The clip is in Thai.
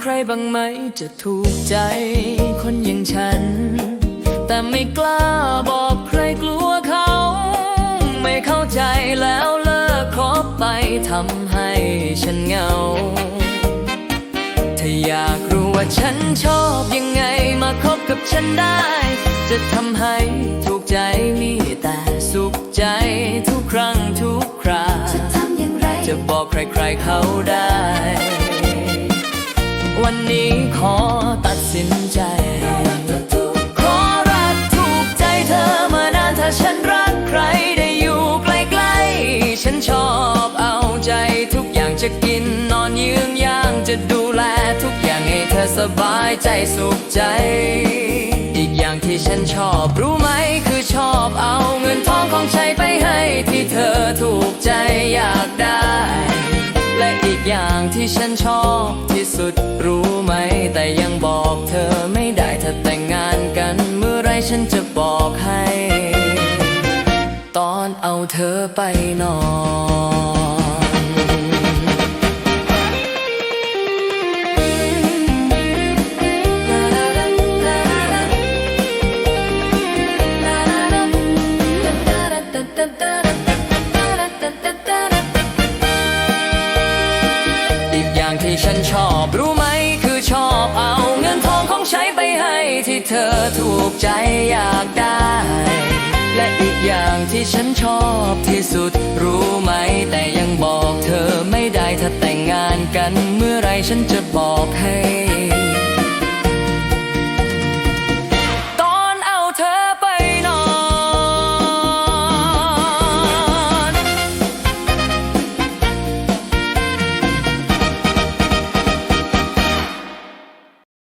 ใครบ้างไหมจะถูกใจคนอย่างฉัน แต่ไม่กล้าบอกใครกลัวเขา ไม่เข้าใจแล้วเลิกคบไปทำให้ฉันเหงา ถ้าอยากรู้ว่าฉันชอบยังไงมาคบกับฉันได้ จะทำให้ถูกใจมีแต่สุขใจทุกครั้งทุกคราจะทำอย่างไรจะบอกใครๆเขาได้ วันนี้ขอตัดสินใจ ขอรักถูกใจเธอมานานถ้าฉันรักใครได้อยู่ใกล้ๆ ฉันชอบเอาใจทุกอย่างจะกินนอนยืนย่างจะดูแลทุกอย่างให้เธอสบายใจสุขใจ อีกอย่างที่ฉันชอบรู้ไหมคือชอบเอาเงินทองของใช้ไปให้ที่เธอถูก ที่ฉันชอบที่สุดรู้ไหม แต่ยังบอกเธอไม่ได้ถ้าแต่งงานกันเมื่อไรฉันจะบอกให้ ตอนเอาเธอไปนอน ชอบรู้ไหมคือชอบเอาเงินทองของใช้ไปให้ที่เธอถูกใจอยากได้ และอีกอย่างที่ฉันชอบที่สุด รู้ไหมแต่ยังบอกเธอไม่ได้ถ้าแต่งงานกันเมื่อไรฉันจะบอกให้